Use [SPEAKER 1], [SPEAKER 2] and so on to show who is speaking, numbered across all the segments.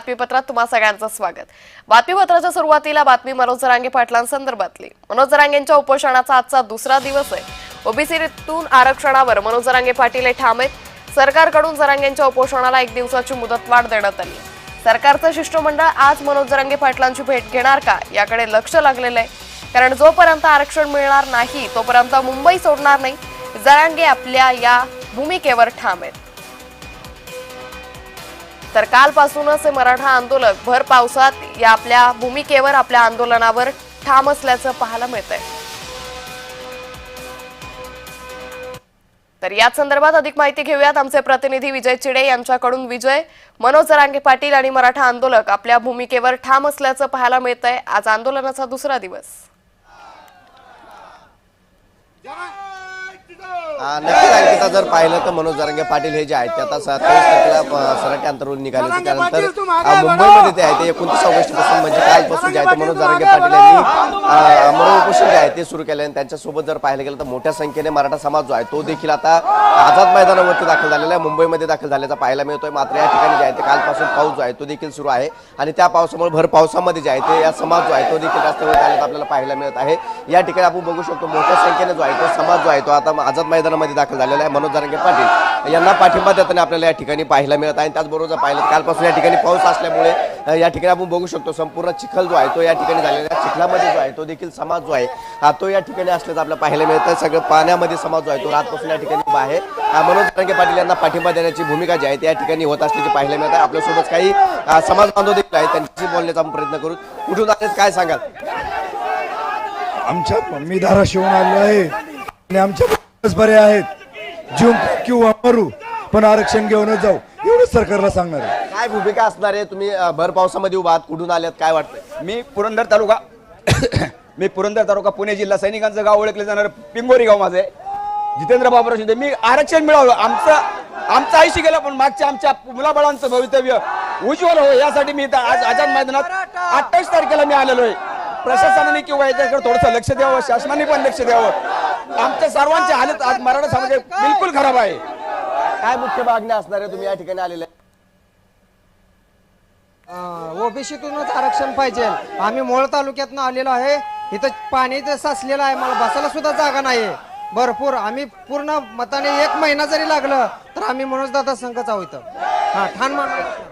[SPEAKER 1] बातमीपत्रात तुम्हा सगळ्यांचं स्वागत. बातमीपत्राच्या सुरुवातीला बातमी मनोज जरांगे पाटलांसंदर्भातली. मनोज जरांगेंच्या उपोषणाचा आजचा दुसरा दिवस आहे. ओबीसीतून आरक्षणावर मनोज जरांगे पाटील हे ठाम आहेत. सरकारकडून जरांगेंच्या उपोषणाला एक दिवसाची मुदतवाढ देण्यात आली. सरकारचं शिष्टमंडळ आज मनोज जरांगे पाटलांची भेट घेणार का याकडे लक्ष लागलेलं आहे. कारण जोपर्यंत आरक्षण मिळणार नाही तोपर्यंत मुंबई सोडणार नाही. जरांगे आपल्या या भूमिकेवर ठाम आहेत. तर कालपासूनच हे मराठा आंदोलक भर पावसात या आपल्या भूमिकेवर आपल्या आंदोलनावर ठाम असल्याचं पाहायला मिळत आहे तर याच संदर्भात अधिक माहिती घेऊयात. आमचे प्रतिनिधी विजय चिडे यांच्याकडून विजय. मनोज जरांगे पाटील आणि मराठा आंदोलक आपल्या भूमिकेवर ठाम असल्याचं पाहायला मिळत आहे आज आंदोलनाचा दुसरा दिवस.
[SPEAKER 2] नक्कीच अंकिता जर पाहिलं तर मनोज जरांगे पाटील हे जे आहेत ते आता सत्तावीस तारखेला सराटी अंतरून निघाले होते. त्यानंतर मुंबईमध्ये ते आहे ते एकोणतीस ऑगस्टपासून म्हणजे कालपासून जे आहे ते मनोज जरांगे पाटील यांनी अ, अमर उपोषण जे आहे ते सुरू केले आणि त्यांच्यासोबत जर पाहिलं गेलं तर मोठ्या संख्येने मराठा समाज जो आहे तो देखील आता आझाद मैदानावरती दाखल झालेला आहे. मुंबईमध्ये दाखल झाल्याचा पाहायला मिळतोय. मात्र या ठिकाणी जे आहे ते कालपासून पाऊस जो आहे तो देखील सुरू आहे. आणि त्या पावसामुळे भर पावसामध्ये जे आहे ते या समाज जो आहे तो देखील रस्त्यावर आल्याचं आपल्याला पाहायला मिळत आहे. या ठिकाणी आपण बघू शकतो मोठ्या संख्येने जो आहे तो समाज जो आहे तो आता आझाद मैदानामध्ये दाखल झालेला आहे. मनोज जारंगे पाटील यांना पाठिंबा देताना आपल्याला या ठिकाणी पाहायला मिळत आहे. आणि त्याचबरोबर पाहिलं कालपासून या ठिकाणी पाऊस असल्यामुळे या ठिकाणी आपण बघू शकतो संपूर्ण चिखल जो आहे तो या ठिकाणी झालेला आहे. चिखलामध्ये जो आहे तो देखील समाज जो आहे हा तो या ठिकाणी असल्याचं आपल्याला पाहायला मिळतं सगळं पाण्यामध्ये समाज जो आहे तो रातपासून या ठिकाणी उभा आहे. मनोज जारंगे पाटील यांना पाठिंबा देण्याची भूमिका जी आहे त्या या ठिकाणी होत असल्याची पाहायला मिळत आहे. आपल्यासोबत काही समाज बांधव देखील आहेत. त्यांच्याशी बोलण्याचा आपण प्रयत्न करू. कुठून आलेच काय सांगाल?
[SPEAKER 3] आमच्या मी धाराशिवून आलो आहे. आणि आमच्या बरे आहेत. जीव किंवा मरू पण आरक्षण घेऊनच जाऊ. एवढंच सरकारला सांगणार आहे.
[SPEAKER 2] काय भूमिका असणार आहे? तुम्ही अ, भर पावसामध्ये उभा आहात कुठून आल्यात काय वाटतंय?
[SPEAKER 4] मी पुरंदर तालुका मी पुरंदर तालुका पुणे जिल्हा सैनिकांचं गाव ओळखले जाणार पिंगोरी गाव माझं आहे. जितेंद्र बाबूराव शिंदे मी आरक्षण मिळावं आमचं आमचं आयुष्य गेलं पण मागच्या आमच्या मुलाबाळांचं भवितव्य उज्ज्वल हो यासाठी मी इथं आज आझाद मैदानात अठ्ठावीस तारखेला मी आलेलो आहे. प्रशासनाने किंवा याच्याकडे थोडंसं लक्ष द्यावं शासनाने पण लक्ष द्यावं. आमच्या सर्वांची हालत आज मराठा समाज बिलकुल खराब आहे.
[SPEAKER 2] काय मुख्य मागण्या असणार आहे तुम्ही या ठिकाणी आलेले? आहे?
[SPEAKER 5] ओबीसीतूनच आरक्षण पाहिजे. आम्ही मोळ तालुक्यातनं आलेलो आहे. इथं पाणी इथं साचलेलं आहे. मला बसायला सुद्धा जागा नाही भरपूर. आम्ही पूर्ण मताने एक महिना जरी लागलं तर आम्ही मनोज दादा संघच आहोत इथं. हा ठाण मानून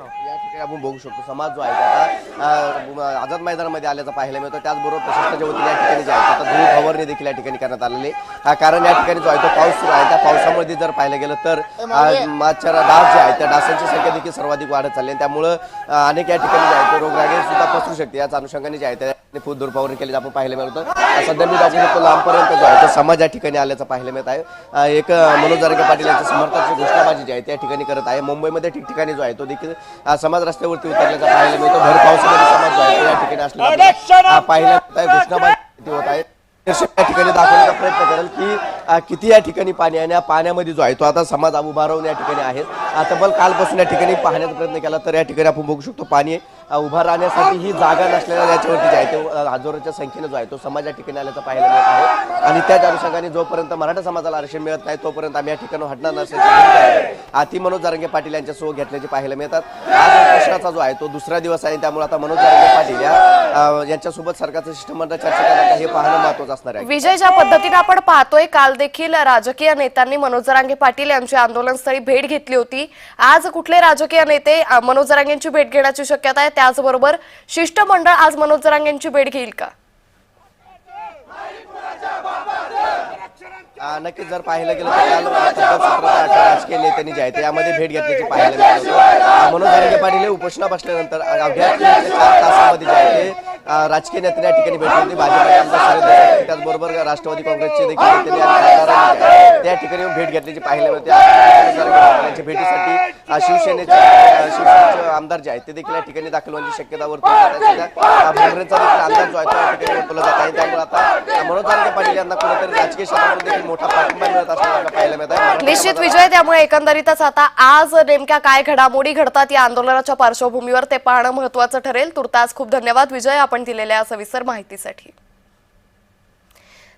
[SPEAKER 2] आपण बघू शकतो. समाज जो आहे आता आझाद मैदानामध्ये आल्याचं पाहायला मिळतं. त्याचबरोबर प्रशासनाच्या वतीने या ठिकाणी जे आहे आता धूळ फवारणी देखील या ठिकाणी करण्यात आलेली कारण या ठिकाणी जो आहे तो पाऊस सुरू आहे. त्या पावसामध्ये जर पाहिलं गेलं तर मच्छर डास जे आहेत त्या डासांची संख्या देखील सर्वाधिक वाढत चालली आहे. त्यामुळं अनेक या ठिकाणी जे आहे ते रोगरागे सुद्धा पसरू शकते. याच अनुषंगाने जे आहे ते फूट धूळ फवारणी केली आपण पाहायला मिळतं सध्या मी दाखवू शकतो लांबपर्यंत जो आहे तो समाज या ठिकाणी आल्याचं पाहायला मिळत आहे. एक मनोज जारगे पाटील यांच्या समर्थकाची घोषणाबाजी जी आहे त्या ठिकाणी करत आहे. मुंबईमध्ये ठिकठिकाणी जो आहे तो देखील समाज रस्त्यावरती उतरल्याचा पाहायला मिळतो. भर पावसामध्ये समाज जो आहे तो या ठिकाणी असलेला अ, पाहायला मिळत आहे. घोषणाबाजी होत आहे. या ठिकाणी दाखवण्याचा प्रयत्न करेल की किती या ठिकाणी पाणी आहे आणि या पाण्यामध्ये जो आहे तो आता समाज उभा राहून या ठिकाणी आहे. तब्बल कालपासून या ठिकाणी पाहण्याचा प्रयत्न केला तर या ठिकाणी आपण बघू शकतो पाणी आहे. उभा राहण्यासाठी ही जागा नसलेल्या याच्यावरती जे आहे. ते हजारोच्या संख्येने जो आहे तो समाज या ठिकाणी आल्याचं पाहायला मिळत आहे. आणि त्याच अनुषंगाने जोपर्यंत मराठा समाजाला आरक्षण मिळत नाही तोपर्यंत आम्ही या ठिकाणी हटणार नसल्याचे अति मनोज जारंगे पाटील यांच्या सोबत घेतल्याचे पाहायला मिळतात. आज प्रश्नाचा जो आहे तो दुसरा दिवस आहे त्यामुळे आता मनोज जारंगे पाटील या यांच्यासोबत सरकारचं शिष्टमंडळ चर्चा करायला हे पाहणं महत्वाचं असणार आहे.
[SPEAKER 1] विजय ज्या पद्धतीने आपण पाहतोय काल देखील राजकीय नेत्यांनी मनोज जरांगे पाटील यांची आंदोलनस्थळी भेट घेतली होती. आज कुठले राजकीय नेते मनोज जरांगेंची भेट घेण्याची शक्यता आहे त्याचबरोबर शिष्टमंडळ आज मनोज जरांगेंची भेट घेईल का?
[SPEAKER 2] नक्की नक्कीच जर पाहिलं गेलं तर काल केले त्यांनी जे आहे त्यामध्ये भेट घेतल्याची पाहायला मिळालं मनोज जारंगे पाटील हे उपोषणा बसल्यानंतर अवघ्या चार तासामध्ये जे आहे राजकीय नेत्यांनी या ठिकाणी भेट घेतली भाजपचे आमदार देसाई, त्याचबरोबर राष्ट्रवादी काँग्रेसचे देखील त्या ठिकाणी येऊन भेट घेतल्याची पाहायला मिळते भेटीसाठी शिवसेनेचे शिवसेनेचे आमदार जे आहेत ते देखील या ठिकाणी दाखल होण्याची शक्यता वर्तवली सध्या भोंगरेंचा देखील अंदाज जो आहे तो या ठिकाणी वर्तवला जात आहे. त्यामुळे आता मनोज जारंगे पाटील यांना कुठेतरी राजकीय क्षेत्रातून देखील मोठा पाठिंबा मिळत असल्याचं पाहायला मिळत आहे.
[SPEAKER 1] निश्चित विजय त्यामुळे एकंदरीतच आता आज नेमक्या काय घडामोडी घडतात या आंदोलनाच्या पार्श्वभूमीवर ते पाहणं महत्वाचं ठरेल. तुर्तास खूप धन्यवाद. विजय आपण दिलेल्या सविस्तर माहितीसाठी.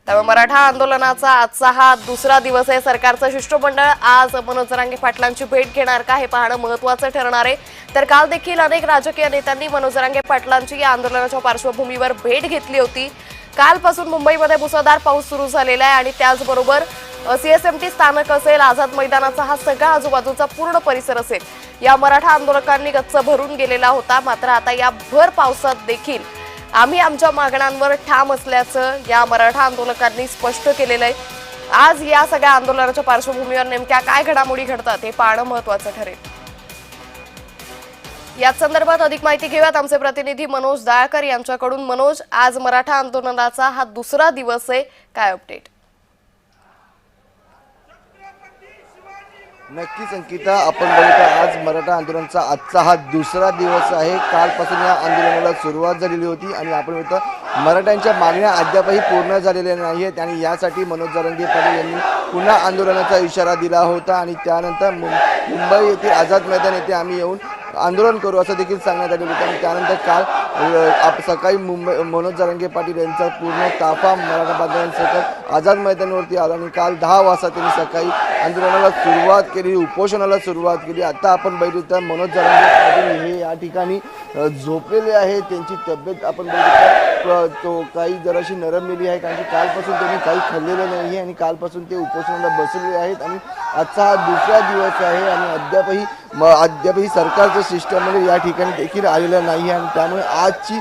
[SPEAKER 1] त्यामुळे मराठा आंदोलनाचा आजचा हा दुसरा दिवस आहे. सरकारचं शिष्टमंडळ आज मनोज जरांगे पाटलांची भेट घेणार का हे पाहणं महत्वाचं ठरणार आहे. तर काल देखील अनेक राजकीय नेत्यांनी मनोज जरांगे पाटलांची या आंदोलनाच्या पार्श्वभूमीवर भेट घेतली होती. कालपासून मुंबईमध्ये मुसळधार पाऊस सुरू झालेला आहे आणि त्याचबरोबर सीएसएमटी स्थानक असेल आझाद मैदानाचा हा सगळा आजूबाजूचा पूर्ण परिसर असेल. या मराठा आंदोलकांनी गच्च भरून गेलेला होता. मात्र आता या भर पावसात देखील आम्ही आमच्या मागण्यांवर ठाम असल्याचं या मराठा आंदोलकांनी स्पष्ट केलेलं आहे. आज या सगळ्या आंदोलनाच्या पार्श्वभूमीवर नेमक्या काय घडामोडी घडतात हे पाहणं महत्वाचं ठरेल. याच संदर्भात अधिक माहिती घेऊयात. आमचे प्रतिनिधी मनोज दाळकर यांच्याकडून. मनोज आज मराठा आंदोलनाचा हा दुसरा दिवस आहे. काय अपडेट
[SPEAKER 6] नक्कीच अंकिता आपण बघितलं आज मराठा आंदोलनाचा आजचा हा दुसरा दिवस आहे. कालपासून या आंदोलनाला सुरुवात झालेली होती आणि आपण बघितलं मराठ्यांच्या मागण्या अद्यापही पूर्ण झालेल्या नाही आहेत आणि यासाठी मनोज जरंगे पाटील यांनी पुन्हा आंदोलनाचा इशारा दिला होता आणि त्यानंतर मुं- मुंबई येथे आझाद मैदान येथे आम्ही येऊन आंदोलन करू असं देखील सांगण्यात आलेलं होतं. आणि त्यानंतर काल आप सकाळी मुंबई मनोज जरंगे पाटील यांचा पूर्ण ताफा मराठा बांधवांसकट आझाद मैदानावरती आला आणि काल दहा वाजता त्यांनी सकाळी आंदोलनाला सुरुवात केली उपोषणाला सुरुवात केली. आता आपण बघितलं तर मनोज जरंगे पाटील हे या ठिकाणी झोपलेले आहे त्यांची तब्येत आपण बघितलं तो काही जराशी नरमलेली आहे. कारण की कालपासून त्यांनी काही खाल्लेलं नाही आहे आणि कालपासून ते उपोषणाला बसलेले आहेत. आणि आजचा हा दुसरा दिवस आहे आणि अद्यापही म अद्यापही सरकारचं शिष्टमंडळ या ठिकाणी देखील आलेलं नाही आहे आणि त्यामुळे आजची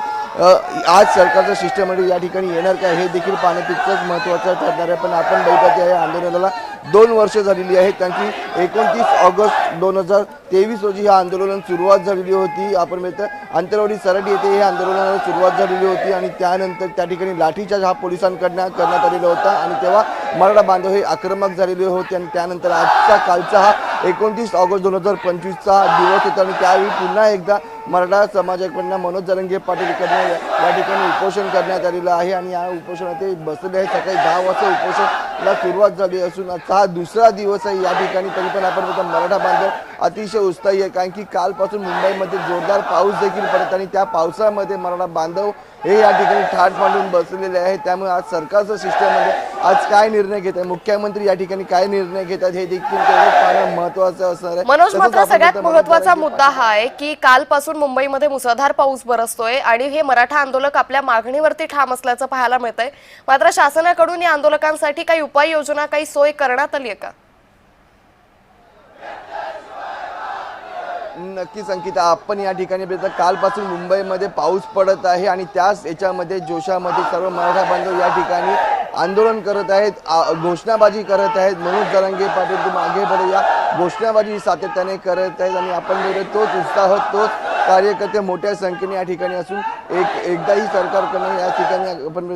[SPEAKER 6] आज सरकारचं शिष्टमंडळ या ठिकाणी येणार का हे देखील पाहणं तितकंच महत्त्वाचं ठरणार आहे. पण आपण बघितलं की या आंदोलनाला दोन वर्ष झालेली आहेत त्यांची एकोणतीस ऑगस्ट दोन हजार तेवीस रोजी हे आंदोलन सुरुवात झालेली होती. आपण मिळतं आंतरवाडी सराडी येथे हे आंदोलनाला सुरुवात झालेली होती आणि त्यानंतर त्या ठिकाणी लाठीचार्ज हा पोलिसांकडनं करण्यात आलेला होता आणि तेव्हा मराठा बांधव हे आक्रमक झालेले होते आणि त्यानंतर आजचा कालचा हा एकोणतीस ऑगस्ट दोन हजार पंचवीसचा दिवस होता आणि त्यावेळी पुन्हा एकदा मराठा समाजाकडनं मनोज जरंगे पाटीलकडनं या या ठिकाणी उपोषण करण्यात आलेलं आहे आणि या उपोषणात ते बसलेले आहे. सकाळी दहा वाजता उपोषणाला सुरुवात झाली असून आजचा हा दुसरा दिवस आहे. या ठिकाणी तरी पण आपण बघतो मराठा बांधव अतिशय उत्साही आहे. कारण की कालपासून मुंबईमध्ये जोरदार पाऊस देखील पडत आणि त्या पावसामध्ये मराठा बांधव हे या ठिकाणी ठाठ मांडून बसलेले आहे. त्यामुळे आज सरकारचं सिस्टममध्ये आज काय निर्णय घेत आहे मुख्यमंत्री या ठिकाणी काय निर्णय घेतात हे देखील पाहणं महत्वाचं असणार आहे.
[SPEAKER 1] मनोज मात्र सगळ्यात
[SPEAKER 6] महत्त्वाचा
[SPEAKER 1] मुद्दा हा आहे की कालपासून मुंबईमध्ये मुसळधार पाऊस बरसतोय आणि हे मराठा आंदोलक आपल्या मागणीवरती ठाम असल्याचं पाहायला मिळतंय. मात्र शासनाकडून या आंदोलकांसाठी काही उपाययोजना काही सोय करण्यात आली आहे का?
[SPEAKER 6] नक्कीच अंकिता आपण या ठिकाणी बघितलं कालपासून मुंबईमध्ये पाऊस पडत आहे आणि त्याच याच्यामध्ये जोशामध्ये सर्व मराठा बांधव या ठिकाणी आंदोलन करत आहेत आ- घोषणाबाजी करत आहेत. मनोज जरांगे पाटील तू मागे पडे या. घोषणाबाजी सातत्याने करत आहेत आणि आपण तोच उत्साह तोच कार्यकर्ते मोठ्या संख्येने या ठिकाणी असून एक एकदाही सरकारकडून या ठिकाणी आपण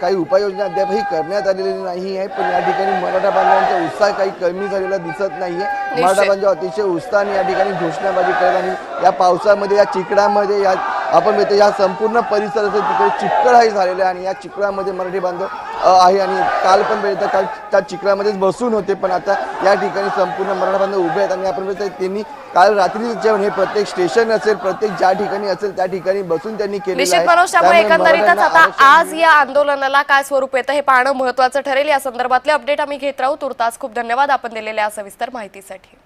[SPEAKER 6] काही उपाययोजना अद्यापही करण्यात आलेली नाही आहे. पण या ठिकाणी मराठा बांधवांचा उत्साह काही कमी झालेला दिसत नाहीये. मराठा बांधव अतिशय उत्साहाने या ठिकाणी घोषणाबाजी करत आणि या पावसामध्ये या चिकडामध्ये या आपण या संपूर्ण परिसराचं तिथे चिखल झालेलं आहे आणि या चिखलामध्ये मराठी बांधव आहे आणि काल पण बघितलं काल त्या चिखलामध्येच बसून होते पण आता या ठिकाणी संपूर्ण मराठा बांधव उभे आहेत आणि आपण बघतो त्यांनी काल रात्री जेवण हे प्रत्येक स्टेशन असेल प्रत्येक ज्या ठिकाणी असेल त्या ठिकाणी बसून त्यांनी
[SPEAKER 1] मनोज त्यामुळे
[SPEAKER 6] त्यामुळे
[SPEAKER 1] एकंदरीतच आता आज या आंदोलनाला काय स्वरूप येतं हे पाहणं महत्वाचं ठरेल. या संदर्भातले अपडेट आम्ही घेत राहू. तुर्तास खूप धन्यवाद. आपण दिलेल्या सविस्तर माहितीसाठी.